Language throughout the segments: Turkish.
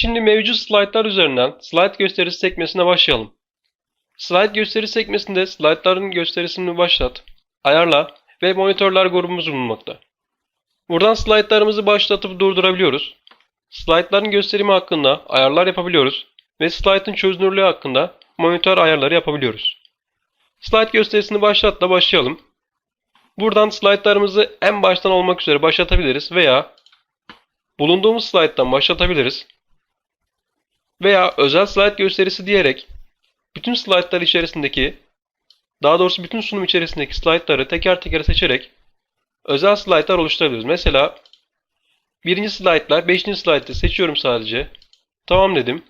Şimdi mevcut slaytlar üzerinden slide gösterisi sekmesine başlayalım. Slide gösterisi sekmesinde slaytların gösterisini başlat, ayarla ve monitörler grubumuz bulunmakta. Buradan slaytlarımızı başlatıp durdurabiliyoruz. Slaytların gösterimi hakkında ayarlar yapabiliyoruz ve slaytın çözünürlüğü hakkında monitör ayarları yapabiliyoruz. Slide gösterisini başlatla başlayalım. Buradan slaytlarımızı en baştan olmak üzere başlatabiliriz veya bulunduğumuz slayttan başlatabiliriz. Veya özel slide gösterisi diyerek bütün slaytlar içerisindeki daha doğrusu bütün sunum içerisindeki slaytları teker teker seçerek özel slaytlar oluşturabiliriz. Mesela birinci slaytlar, beşinci slaytı seçiyorum sadece. Tamam dedim.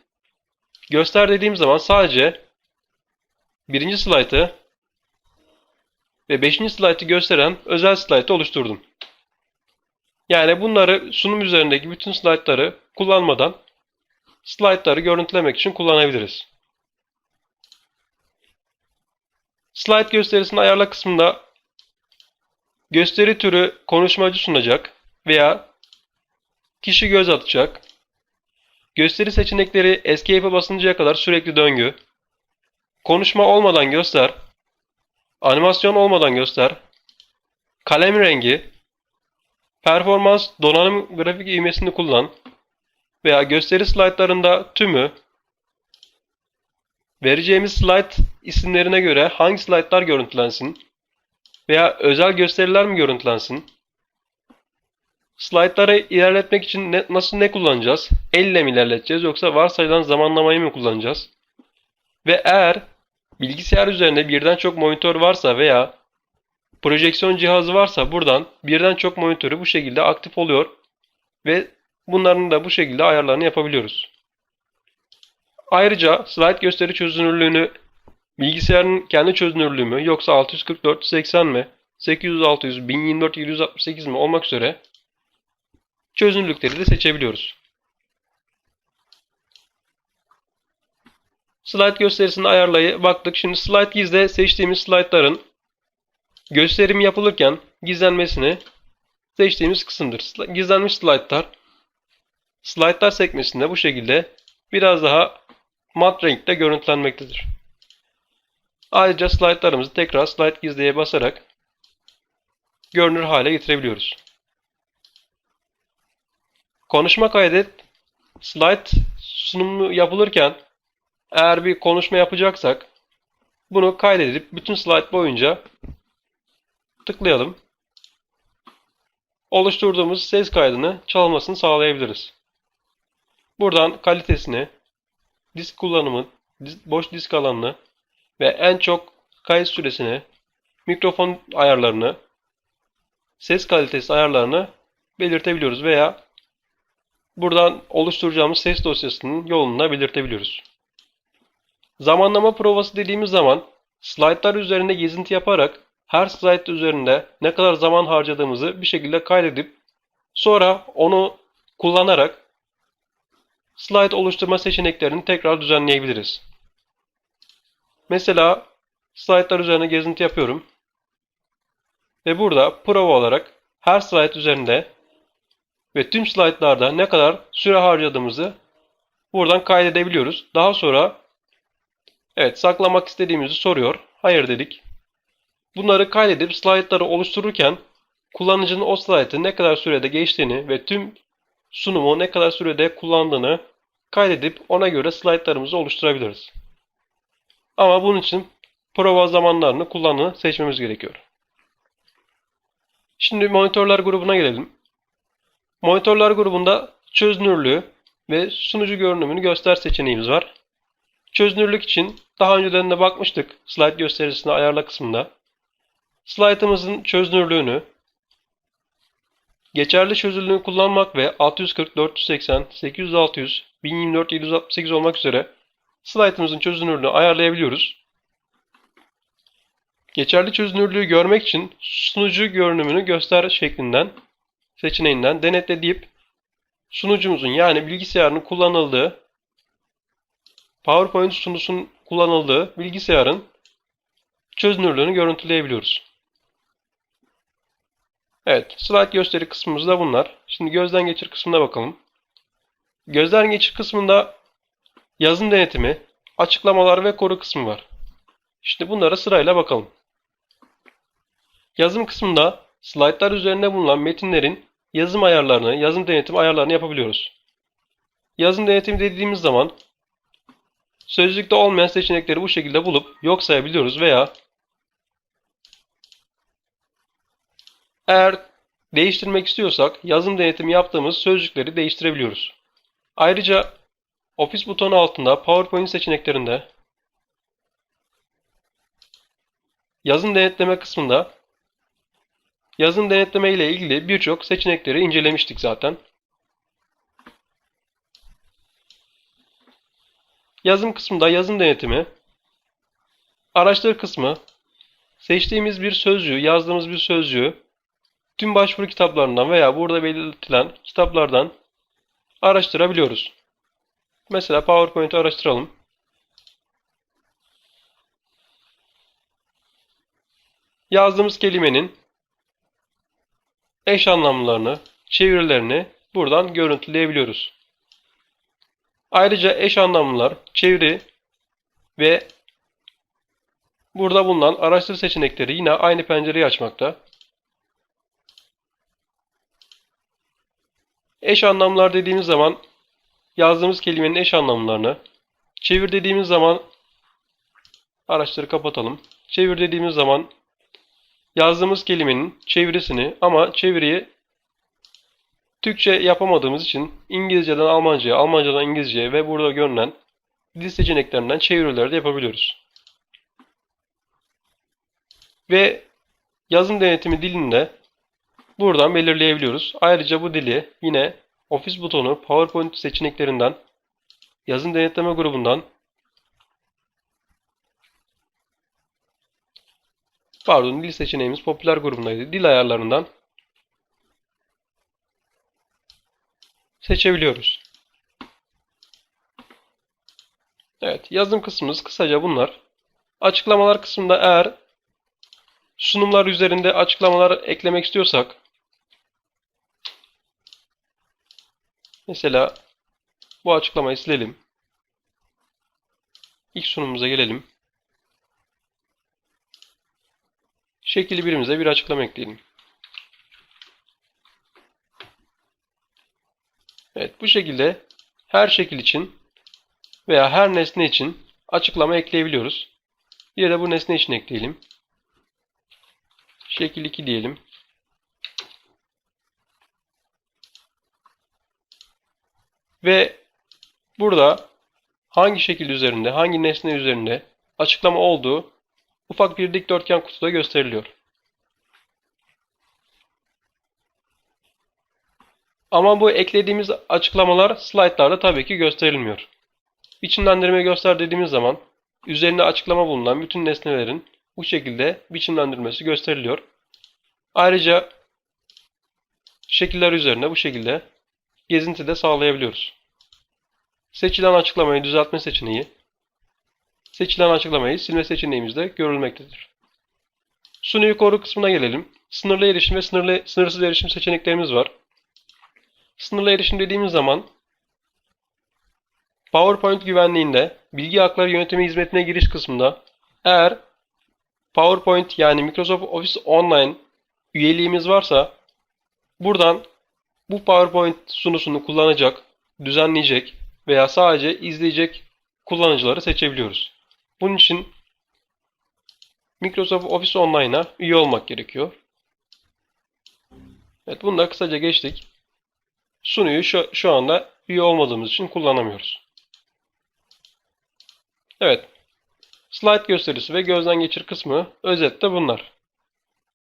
Göster dediğim zaman sadece birinci slaytı ve beşinci slaytı gösteren özel slaytı oluşturdum. Yani bunları sunum üzerindeki bütün slaytları kullanmadan slaytları görüntülemek için kullanabiliriz. Slide gösterisini ayarla kısmında gösteri türü konuşmacı sunacak veya kişi göz atacak. Gösteri seçenekleri Escape'e basıncaya kadar sürekli döngü. Konuşma olmadan göster. Animasyon olmadan göster. Kalem rengi. Performans donanım grafik ivmesini kullan. Veya gösteri slaytlarında tümü. Vereceğimiz slide isimlerine göre hangi slaytlar görüntülensin? Veya özel gösteriler mi görüntülensin? Slaytları ilerletmek için ne, nasıl ne kullanacağız? Elle mi ilerleteceğiz yoksa varsayılan zamanlamayı mı kullanacağız? Ve eğer bilgisayar üzerinde birden çok monitör varsa veya projeksiyon cihazı varsa buradan birden çok monitörü bu şekilde aktif oluyor ve bunların da bu şekilde ayarlarını yapabiliyoruz. Ayrıca slide gösteri çözünürlüğünü bilgisayarın kendi çözünürlüğü mü yoksa 640 480 mi 800 600 1024 768 mi olmak üzere çözünürlükleri de seçebiliyoruz. Slide gösterisini ayarlayı baktık. Şimdi slide gizle seçtiğimiz slaytların gösterim yapılırken gizlenmesini seçtiğimiz kısımdır. Gizlenmiş slaytlar slaytlar sekmesinde bu şekilde biraz daha mat renkte görüntülenmektedir. Ayrıca slaytlarımızı tekrar slide gizleye basarak görünür hale getirebiliyoruz. Konuşma kaydet slide sunumu yapılırken eğer bir konuşma yapacaksak bunu kaydedip bütün slide boyunca tıklayalım. Oluşturduğumuz ses kaydını çalmasını sağlayabiliriz. Buradan kalitesini, disk kullanımı, boş disk alanını ve en çok kayıt süresini, mikrofon ayarlarını, ses kalitesi ayarlarını belirtebiliyoruz veya buradan oluşturacağımız ses dosyasının yolunu belirtebiliyoruz. Zamanlama provası dediğimiz zaman slaytlar üzerinde gezinti yaparak her slide üzerinde ne kadar zaman harcadığımızı bir şekilde kaydedip sonra onu kullanarak slide oluşturma seçeneklerini tekrar düzenleyebiliriz. Mesela slaytlar üzerine gezinti yapıyorum. Ve burada prova olarak her slide üzerinde ve tüm slaytlarda ne kadar süre harcadığımızı buradan kaydedebiliyoruz. Daha sonra evet saklamak istediğimizi soruyor. Hayır dedik. Bunları kaydedip slaytları oluştururken kullanıcının o slaytı ne kadar sürede geçtiğini ve tüm sunumu ne kadar sürede kullandığını kaydedip ona göre slaytlarımızı oluşturabiliriz. Ama bunun için prova zamanlarını kullanı seçmemiz gerekiyor. Şimdi monitörler grubuna gelelim. Monitörler grubunda çözünürlüğü ve sunucu görünümünü göster seçeneğimiz var. Çözünürlük için daha önceden de bakmıştık slide gösterisini ayarla kısmında. Slide'ımızın çözünürlüğünü, geçerli çözünürlüğünü kullanmak ve 640, 480, 800, 600, 1024, 768 olmak üzere slaytımızın çözünürlüğünü ayarlayabiliyoruz. Geçerli çözünürlüğü görmek için sunucu görünümünü göster şeklinden seçeneğinden denetle deyip sunucumuzun yani bilgisayarın kullanıldığı PowerPoint sunusunun kullanıldığı bilgisayarın çözünürlüğünü görüntüleyebiliyoruz. Evet, slide gösteri kısmımız da bunlar. Şimdi gözden geçir kısmına bakalım. Gözden geçir kısmında yazım denetimi, açıklamalar ve koru kısmı var. Şimdi bunlara sırayla bakalım. Yazım kısmında slaytlar üzerinde bulunan metinlerin yazım ayarlarını, yazım denetim ayarlarını yapabiliyoruz. Yazım denetimi dediğimiz zaman sözlükte olmayan seçenekleri bu şekilde bulup yok sayabiliyoruz veya eğer değiştirmek istiyorsak yazım denetimi yaptığımız sözcükleri değiştirebiliyoruz. Ayrıca Office butonu altında PowerPoint seçeneklerinde yazım denetleme kısmında yazım denetleme ile ilgili birçok seçenekleri incelemiştik zaten. Yazım kısmında yazım denetimi, araçtır kısmı, seçtiğimiz bir sözcüğü, yazdığımız bir sözcüğü tüm başvuru kitaplarından veya burada belirtilen kitaplardan araştırabiliyoruz. Mesela PowerPoint'i araştıralım. Yazdığımız kelimenin eş anlamlarını, çevirilerini buradan görüntüleyebiliyoruz. Ayrıca eş anlamlılar, çeviri ve burada bulunan araştır seçenekleri yine aynı pencereyi açmakta. Eş anlamlar dediğimiz zaman yazdığımız kelimenin eş anlamlarını, çevir dediğimiz zaman araçları kapatalım. Çevir dediğimiz zaman yazdığımız kelimenin çevirisini ama çeviriyi Türkçe yapamadığımız için İngilizceden Almanca'ya, Almancadan İngilizce'ye ve burada görünen dil seçeneklerinden çevirileri de yapabiliyoruz. Ve yazım denetimi dilini de buradan belirleyebiliyoruz. Ayrıca bu dili yine Office butonu PowerPoint seçeneklerinden yazım denetleme grubundan pardon dil seçeneğimiz popüler grubundaydı. Dil ayarlarından seçebiliyoruz. Evet, yazım kısmımız kısaca bunlar. Açıklamalar kısmında eğer sunumlar üzerinde açıklamalar eklemek istiyorsak mesela bu açıklamayı silelim. İlk sunumumuza gelelim. Şekil birimize bir açıklama ekleyelim. Evet bu şekilde her şekil için veya her nesne için açıklama ekleyebiliyoruz. Bir de bu nesne için ekleyelim. Şekil 2 diyelim. Ve burada hangi şekil üzerinde, hangi nesne üzerinde açıklama olduğu ufak bir dikdörtgen kutuda gösteriliyor. Ama bu eklediğimiz açıklamalar slaytlarda tabii ki gösterilmiyor. Biçimlendirme göster dediğimiz zaman üzerinde açıklama bulunan bütün nesnelerin bu şekilde biçimlendirmesi gösteriliyor. Ayrıca şekiller üzerine bu şekilde gezinti de sağlayabiliyoruz. Seçilen açıklamayı düzeltme seçeneği, seçilen açıklamayı silme seçeneğimiz de görülmektedir. Sunuyu koru kısmına gelelim. Sınırlı erişim ve sınırlı, sınırsız erişim seçeneklerimiz var. Sınırlı erişim dediğimiz zaman PowerPoint güvenliğinde bilgi hakları yönetimi hizmetine giriş kısmında eğer PowerPoint yani Microsoft Office Online üyeliğimiz varsa buradan bu PowerPoint sunusunu kullanacak, düzenleyecek veya sadece izleyecek kullanıcıları seçebiliyoruz. Bunun için Microsoft Office Online'a üye olmak gerekiyor. Evet bunu da kısaca geçtik. Sunuyu şu, şu anda üye olmadığımız için kullanamıyoruz. Evet. Slide gösterisi ve gözden geçir kısmı özette bunlar.